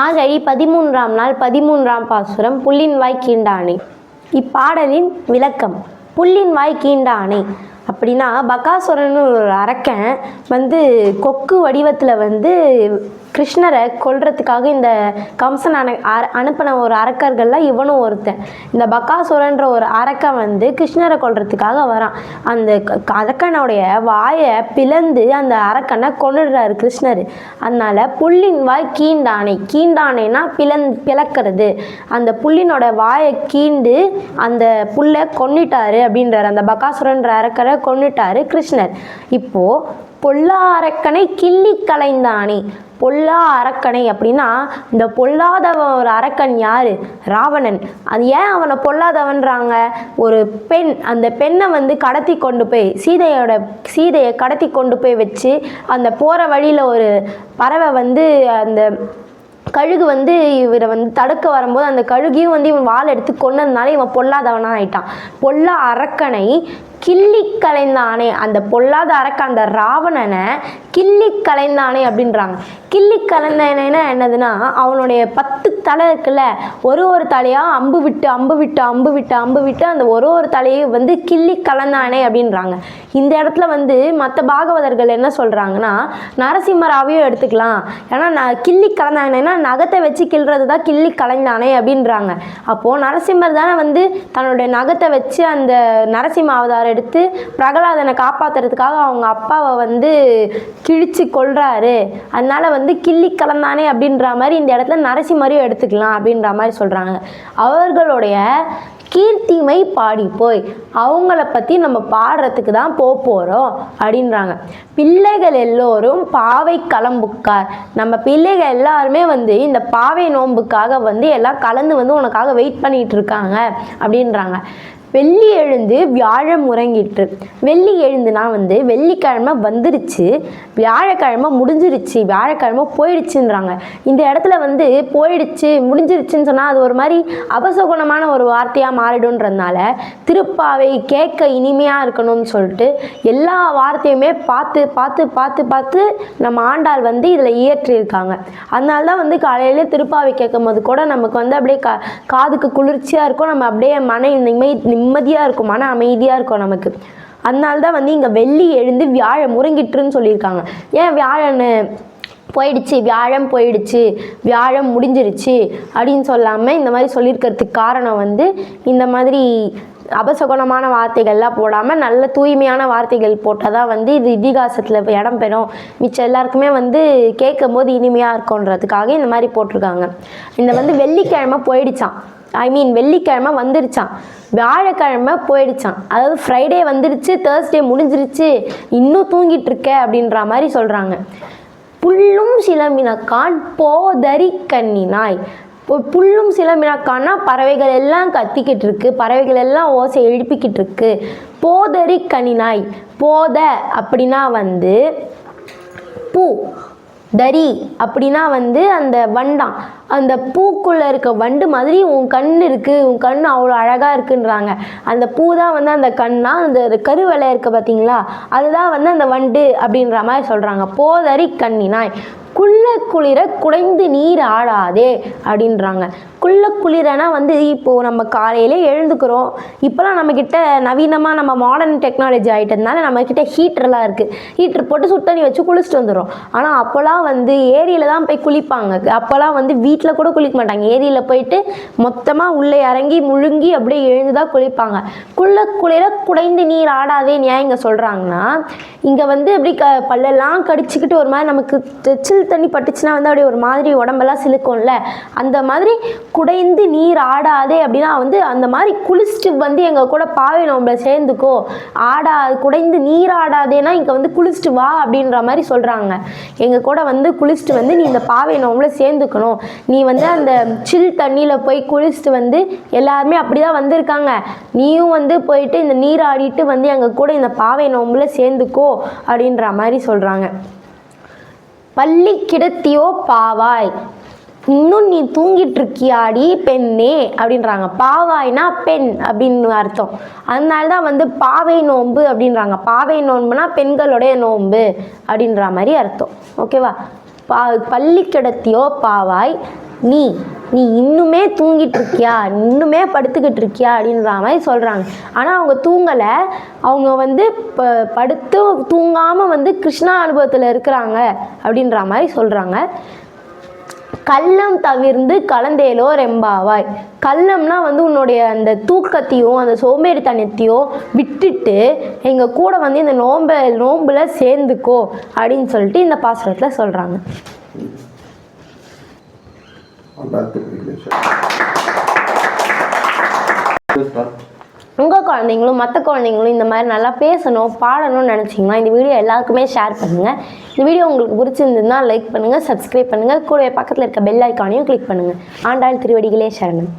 ஆகழி பதிமூன்றாம் நாள் பதிமூன்றாம் பாசுரம் புல்லின் வாய் கீண்டானை. இப்பாடலின் விளக்கம் புல்லின் வாய் கீண்டானை அப்படின்னா பகாசுரன் ஒரு அரக்கன் வந்து கொக்கு வடிவத்தில் வந்து கிருஷ்ணரை கொல்றதுக்காக இந்த கம்சன் அனு அனுப்பின ஒரு அரக்கர்கள்லாம் இவனும் ஒருத்தன். இந்த பக்காசுரன்ற ஒரு அரக்கன் வந்து கிருஷ்ணரை கொல்றதுக்காக வரான். அந்த க- அரக்கனுடைய வாயை பிளந்து அந்த அரக்கனை கொன்னுடுறாரு கிருஷ்ணர். அதனால புல்லின் வாய் கீண்டானை கீண்டானைனா பிளந் பிளக்கிறது. அந்த புல்லினோட வாயை கீண்டு அந்த புல்லை கொன்னிட்டாரு அப்படின்றார். அந்த பக்காசுரன்ற அரக்கரை கொன்னுட்டாரு கிருஷ்ணர். இப்போது பொல்லா அரக்கனை கிள்ளி கலைந்தானே. பொல்லா அரக்கனை அப்படின்னா இந்த பொல்லாதவன் ஒரு அரக்கன் யார்? ராவணன். அது ஏன் அவனை பொல்லாதவன்றாங்க? ஒரு பெண் அந்த பெண்ணை வந்து கடத்தி கொண்டு போய் சீதையோட சீதையை கடத்தி கொண்டு போய் வச்சு அந்த போகிற வழியில் ஒரு பறவை வந்து அந்த கழுகு வந்து இவரை வந்து தடுக்க வரும்போது அந்த கழுகையும் வந்து இவன் வாள் எடுத்து கொன்னதுனால இவன் பொல்லாதவனாக ஆயிட்டான் பொல்லா அரக்கனை கிள்ளி கலைந்தானே அந்த பொல்லாத அரக்க அந்த ராவணனை கிள்ளி கலைந்தானே அப்படின்றாங்க. கிள்ளி கலைந்தானேன்னா என்னதுன்னா அவனுடைய பத்து தலை இருக்குல்ல ஒரு ஒரு தலையாக அம்பு விட்டு அம்பு விட்டு அம்பு விட்டு அம்பு விட்டு அந்த ஒரு ஒரு தலையை வந்து கிள்ளி கலந்தானே அப்படின்றாங்க. இந்த இடத்துல வந்து மற்ற பாகவதர்கள் என்ன சொல்கிறாங்கன்னா நரசிம்மராவையும் எடுத்துக்கலாம். ஏன்னா நான் கிள்ளி கலந்தானேன்னா நகத்தை வச்சு கிள்றது தான் கிள்ளி கலைந்தானே அப்படின்றாங்க. அப்போது நரசிம்மர் தானே வந்து தன்னுடைய நகத்தை வச்சு அந்த நரசிம்ம அவதாரம் எடுத்து பிரகலாதனை காப்பாத்துறதுக்காக அவங்க அப்பாவை வந்து கிழிச்சு கொள்கிறாரு அதனால வந்து கிள்ளி கலந்தானே அப்படின்ற மாதிரி இந்த இடத்துல நரசிம்மரையும் எடுத்துக்கலாம் அப்படின்ற மாதிரி சொல்கிறாங்க அவர்களுடைய கீர்த்திமை பாடி போய் அவங்கள பற்றி நம்ம பாடுறதுக்கு தான் போக போகிறோம் அப்படின்றாங்க. பிள்ளைகள் எல்லோரும் பாவை களம்புக்கார் நம்ம பிள்ளைகள் எல்லாருமே வந்து இந்த பாவை நோன்புக்காக வந்து எல்லாம் கலந்து வந்து உனக்காக வெயிட் பண்ணிகிட்டு இருக்காங்க அப்படின்றாங்க. வெள்ளி எழுந்து வியாழம் உறங்கிட்டு வெள்ளி எழுந்துனா வந்து வெள்ளிக்கிழமை வந்துருச்சு. வியாழக்கிழமை முடிஞ்சிருச்சு. வியாழக்கிழமை போயிடுச்சுன்றாங்க. இந்த இடத்துல வந்து போயிடுச்சு முடிஞ்சிருச்சுன்னு சொன்னால் அது ஒரு மாதிரி அபசகுணமான ஒரு வார்த்தையாக மாறிடும்ன்றதுனால திருப்பாவை கேட்க இனிமையாக இருக்கணும்னு சொல்லிட்டு எல்லா வார்த்தையுமே பார்த்து பார்த்து பார்த்து பார்த்து நம்ம ஆண்டாள் வந்து இதில் இயற்றியிருக்காங்க. அதனால தான் வந்து காலையில் திருப்பாவை கேட்கும் போது கூட நமக்கு வந்து அப்படியே கா காதுக்கு குளிர்ச்சியாக இருக்கும். நம்ம அப்படியே மன நிமை நிம்மதியாக இருக்கும் மன அமைதியாக இருக்கும் நமக்கு. அதனால தான் வந்து இங்கே வெள்ளி எழுந்து வியாழம் முறங்கிட்டுருன்னு சொல்லியிருக்காங்க. ஏன் வியாழன்னு? போயிடுச்சு வியாழம் போயிடுச்சு வியாழம் முடிஞ்சிருச்சு அப்படின்னு சொல்லாமல் இந்த மாதிரி சொல்லியிருக்கிறதுக்கு காரணம் வந்து இந்த மாதிரி அபசகுணமான வார்த்தைகள்லாம் போடாமல் நல்ல தூய்மையான வார்த்தைகள் போட்டால் தான் வந்து இது இதிகாசத்தில் இடம் பெறும் மிச்சம் எல்லாருக்குமே வந்து கேட்கும் போது இனிமையாக இருக்கும்ன்றதுக்காக இந்த மாதிரி போட்டிருக்காங்க. இந்த வந்து வெள்ளிக்கிழமை போயிடுச்சான் ஐ மீன் வெள்ளிக்கிழமை வந்துருச்சான் வியாழக்கிழமை போயிடுச்சான் அதாவது ஃப்ரைடே வந்துடுச்சு தேர்ஸ்டே முடிஞ்சிருச்சு இன்னும் தூங்கிட்டு இருக்க அப்படின்ற மாதிரி சொல்கிறாங்க புல்லும் சிலமினக்கான் போதரி கண்ணினாய். இப்போ புல்லும் சிலமினக்கான்னா பறவைகள் எல்லாம் கத்திக்கிட்டு இருக்கு பறவைகள் எல்லாம் ஓசை எழுப்பிக்கிட்டு இருக்கு போதரி கண்ணினாய். போத அப்படின்னா வந்து பூ. தரி அப்படின்னா வந்து அந்த வண்டான் அந்த பூக்குள்ளே இருக்க வண்டு மாதிரி உன் கண் இருக்குது உன் கண் அவ்வளோ அழகாக இருக்குன்றாங்க. அந்த பூ தான் வந்து அந்த கண்ணா அந்த கருவலை இருக்குது பார்த்தீங்களா அதுதான் வந்து அந்த வண்டு அப்படின்ற மாதிரி சொல்கிறாங்க போதறி கண்ணினாய் குள்ள குளிர குடைந்து நீர் ஆடாதே அப்படின்றாங்க. குள்ள குளிரனா வந்து இப்போது நம்ம காலையிலே எழுந்துக்கிறோம். இப்போலாம் நம்மக்கிட்ட நவீனமாக நம்ம மாடர்ன் டெக்னாலஜி ஆகிட்டதுனால நம்மக்கிட்ட ஹீட்டர்லாம் இருக்குது ஹீட்டர் போட்டு சுட்டணி வச்சு குளிச்சுட்டு வந்துடும் ஆனால் அப்போல்லாம் வந்து ஏரியில் தான் போய் குளிப்பாங்க. அப்போல்லாம் வந்து வீ வீட்டில் கூட குளிக்க மாட்டாங்க. ஏரியில் போயிட்டு மொத்தமாக உள்ளே இறங்கி முழுங்கி அப்படியே எழுந்து தான் குளிப்பாங்க. குள்ள குளிர குடைந்து நீர் ஆடாதேன்னு ஏன் இங்கே சொல்கிறாங்கன்னா இங்கே வந்து அப்படி க பல்லெல்லாம் கடிச்சிக்கிட்டு ஒரு மாதிரி நமக்கு சில் தண்ணி பட்டுச்சுன்னா வந்து அப்படியே ஒரு மாதிரி உடம்பெல்லாம் சிலுக்கும்ல. அந்த மாதிரி குடைந்து நீர் ஆடாதே அப்படின்னா வந்து அந்த மாதிரி குளிச்சுட்டு வந்து எங்கள் கூட பாவை நோம்புல சேர்ந்துக்கோ. ஆடா குடைந்து நீர் ஆடாதேன்னா இங்கே வந்து குளிச்சுட்டு வா அப்படின்ற மாதிரி சொல்கிறாங்க எங்கள் கூட வந்து குளிச்சுட்டு வந்து நீ இந்த பாவை நோம்பில் சேர்ந்துக்கணும். நீ வந்து அந்த சில் தண்ணியில் போய் குளிச்சுட்டு வந்து எல்லாருமே அப்படி தான் வந்திருக்காங்க. நீயும் வந்து போயிட்டு இந்த நீராடிட்டு வந்து எங்கள் கூட இந்த பாவை நோம்பில் சேர்ந்துக்கோ அப்படின்ற மாதிரி சொல்கிறாங்க பள்ளி கிடத்தியோ பாவாய். இன்னும் நீ தூங்கிட்டு இருக்கியாடி பெண்ணே அப்படின்றாங்க. பாவாய்னா பெண் அப்படின்னு அர்த்தம். அதனால தான் வந்து பாவை நோன்பு அப்படின்றாங்க. பாவை நோன்புனா பெண்களுடைய நோன்பு அப்படின்ற மாதிரி அர்த்தம். ஓகேவா? பா பள்ளி கிடத்தியோ பாவாய் நீ நீ இன்னுமே தூங்கிட்டு இருக்கியா இன்னுமே படுத்துக்கிட்டு இருக்கியா அப்படின்ற மாதிரி சொல்கிறாங்க ஆனால் அவங்க தூங்கலை. அவங்க வந்து ப படுத்து தூங்காமல் வந்து கிருஷ்ணா அனுபவத்தில் இருக்கிறாங்க அப்படின்ற மாதிரி சொல்கிறாங்க கள்ளம் தவிர்ந்து கலந்தேலோ ரெம்பாவாய். கள்ளம்னா வந்து உன்னுடைய அந்த தூக்கத்தையும் அந்த சோம்பேறித்தனத்தையும் விட்டுட்டு எங்கள் கூட வந்து இந்த நோம்ப நோம்பில் சேர்ந்துக்கோ அப்படின்னு சொல்லிட்டு இந்த பாசுரத்தில் சொல்கிறாங்க உங்கள் குழந்தைங்களும் மற்ற குழந்தைங்களும் இந்த மாதிரி நல்லா பேசணும் பாடணும்னு நினச்சிங்கன்னா இந்த வீடியோ எல்லாருக்குமே ஷேர் பண்ணுங்கள் இந்த வீடியோ உங்களுக்கு பிடிச்சிருந்ததுன்னா லைக் பண்ணுங்கள் சப்ஸ்கிரைப் பண்ணுங்கள் கூடவே பக்கத்தில் இருக்க பெல் ஐக்கானையும் கிளிக் பண்ணுங்கள் ஆண்டாள் திருவடிகளே சரணம்.